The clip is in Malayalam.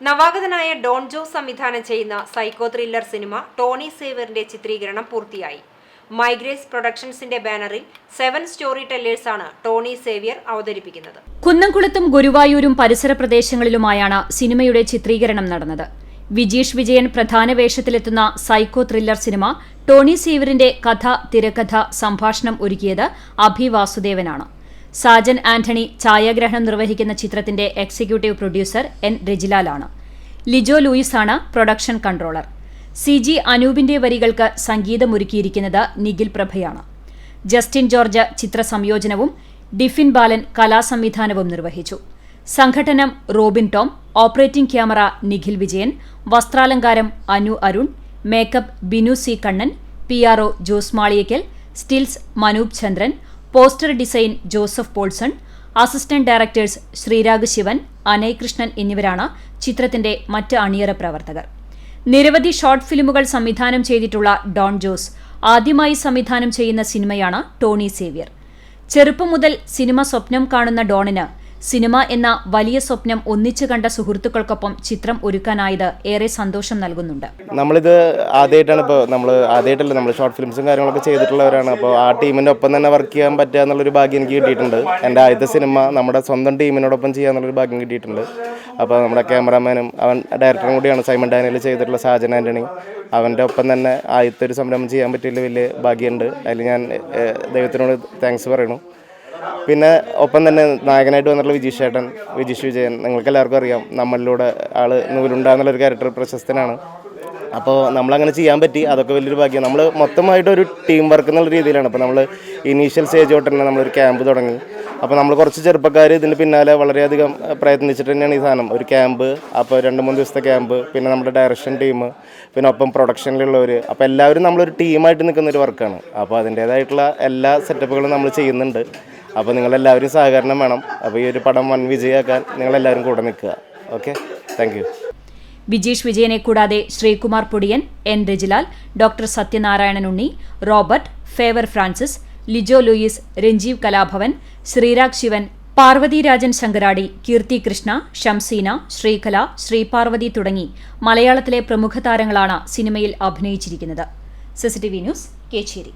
നവാഗതനായ ഡോൺ ജോ സംവിധാനം ചെയ്യുന്ന സൈക്കോ ത്രില്ലർ സിനിമ ടോണി സേവറിന്റെ ചിത്രീകരണം പൂർത്തിയായി. മൈഗ്രേസ് പ്രൊഡക്ഷൻസിന്റെ ബാനറിൽ സെവൻ സ്റ്റോറി ടെല്ലേഴ്സ് ആണ് ടോണി സേവിയർ അവതരിപ്പിക്കുന്നത്. കുന്നംകുളത്തും ഗുരുവായൂരും പരിസര പ്രദേശങ്ങളിലുമായാണ് സിനിമയുടെ ചിത്രീകരണം നടന്നത്. വിജീഷ് വിജയൻ പ്രധാന വേഷത്തിലെത്തുന്ന സൈക്കോ ത്രില്ലർ സിനിമ ടോണി സേവറിന്റെ കഥ തിരക്കഥ സംഭാഷണം ഒരുക്കിയത് അഭി വാസുദേവനാണ്. സാജൻ ആന്റണി ഛായാഗ്രഹണം നിർവഹിക്കുന്ന ചിത്രത്തിന്റെ എക്സിക്യൂട്ടീവ് പ്രൊഡ്യൂസർ എൻ രജിലാലാണ് ലിജോ ലൂയിസ് ആണ് പ്രൊഡക്ഷൻ കൺട്രോളർ. സി ജി അനൂപിന്റെ വരികൾക്ക് സംഗീതമൊരുക്കിയിരിക്കുന്നത് നിഖിൽ പ്രഭയാണ്. ജസ്റ്റിൻ ജോർജ് ചിത്ര സംയോജനവും ഡിഫിൻ ബാലൻ കലാസംവിധാനവും നിർവഹിച്ചു. സംഘടനം Robin Tom operating camera Nikhil Vijayan വസ്ത്രാലങ്കാരം Anu Arun makeup Binu C Kannan P R O Jose Maliyakkal stills Manoop Chandran poster design Joseph Paulson assistant directors Sreerag Sivan Anay Krishnan എന്നിവരാണ് ചിത്രത്തിന്റെ മറ്റ് അണിയറ പ്രവർത്തകർ. നിരവധി ഷോർട്ട് ഫിലിമുകൾ സംവിധാനം ചെയ്തിട്ടുള്ള ഡോൺ ജോസ് ആദ്യമായി സംവിധാനം ചെയ്യുന്ന സിനിമയാണ് ടോണി സേവ്യർ. ചെറുപ്പം മുതൽ സിനിമ സ്വപ്നം കാണുന്ന ഡോണിന് സിനിമ എന്ന വലിയ സ്വപ്നം ഒന്നിച്ചു കണ്ട സുഹൃത്തുക്കൾക്കൊപ്പം ചിത്രം ഒരുക്കാനായത് ഏറെ സന്തോഷം നൽകുന്നുണ്ട്. നമ്മളിത് ആദ്യമായിട്ടാണ് ഇപ്പോൾ നമ്മൾ ആദ്യമായിട്ടല്ല നമ്മൾ ഷോർട്ട് ഫിലിംസും കാര്യങ്ങളൊക്കെ ചെയ്തിട്ടുള്ളവരാണ്. അപ്പോൾ ആ ടീമിന്റെ ഒപ്പം തന്നെ വർക്ക് ചെയ്യാൻ പറ്റുക എന്നുള്ളൊരു ഭാഗ്യം എനിക്ക് കിട്ടിയിട്ടുണ്ട്. എന്റെ ആദ്യത്തെ സിനിമ നമ്മുടെ സ്വന്തം ടീമിനോടൊപ്പം ചെയ്യുക എന്നുള്ളൊരു ഭാഗ്യം കിട്ടിയിട്ടുണ്ട്. അപ്പോൾ നമ്മുടെ ക്യാമറാമാനും അവൻ ഡയറക്ടറും കൂടിയാണ് സൈമൺ ഡാനിയൽ ചെയ്തിട്ടുള്ള സാജൻ ആന്റണി അവന്റെ ഒപ്പം തന്നെ ആദ്യത്തെ ഒരു സംരംഭം ചെയ്യാൻ പറ്റിയതിൽ വലിയ ഭാഗ്യമുണ്ട്. അതിൽ ഞാൻ ദൈവത്തിനോട് താങ്ക്സ് പറയണു. പിന്നെ ഒപ്പം തന്നെ നായകനായിട്ട് വന്നിട്ടുള്ള വിജീഷ് ചേട്ടൻ വിജീഷ് വിജയൻ നിങ്ങൾക്ക് എല്ലാവർക്കും അറിയാം നമ്മളിലൂടെ ആൾ നൂലുണ്ട എന്നുള്ളൊരു ക്യാരക്ടർ പ്രശസ്തനാണ്. അപ്പോൾ നമ്മളങ്ങനെ ചെയ്യാൻ പറ്റി അതൊക്കെ വലിയൊരു ഭാഗ്യം. നമ്മൾ മൊത്തമായിട്ട് ഒരു ടീം വർക്ക് എന്നുള്ള രീതിയിലാണ്. അപ്പോൾ നമ്മൾ ഇനീഷ്യൽ സ്റ്റേജ് തൊട്ട് തന്നെ നമ്മളൊരു ക്യാമ്പ് തുടങ്ങി. അപ്പോൾ നമ്മൾ കുറച്ച് ചെറുപ്പക്കാർ ഇതിന് പിന്നാലെ വളരെയധികം പ്രയത്നിച്ചിട്ട് തന്നെയാണ് ഈ സാധനം. ഒരു ക്യാമ്പ് അപ്പോൾ രണ്ട് മൂന്ന് ദിവസത്തെ ക്യാമ്പ് പിന്നെ നമ്മുടെ ഡയറക്ഷൻ ടീം പിന്നെ ഒപ്പം പ്രൊഡക്ഷനിലുള്ളവർ അപ്പോൾ എല്ലാവരും നമ്മളൊരു ടീമായിട്ട് നിൽക്കുന്ന ഒരു വർക്കാണ് അപ്പോൾ അതിന്റേതായിട്ടുള്ള എല്ലാ സെറ്റപ്പുകളും നമ്മൾ ചെയ്യുന്നുണ്ട്. അപ്പോൾ നിങ്ങളെല്ലാവരും സഹകരണം വേണം. അപ്പോൾ ഈ ഒരു പടം വൻ വിജയമാക്കാൻ നിങ്ങളെല്ലാവരും കൂടെ നിൽക്കുക. ഓക്കെ താങ്ക് യു വിജീഷ് വിജയനെ കൂടാതെ Sreekumar Podiyan N Rajilal doctor Sathyanarayanan Unni Robert Favour Francis Lijo Louis Ranjeev Kalabhavan Sreerag Sivan Parvathy Rajan Sankaradi Keerthi Krishna Shamseena Sreekala Sreeparvathy തുടങ്ങി മലയാളത്തിലെ പ്രമുഖ താരങ്ങളാണ് സിനിമയിൽ അഭിനയിച്ചിരിക്കുന്നത്. CCTV news Kecheri.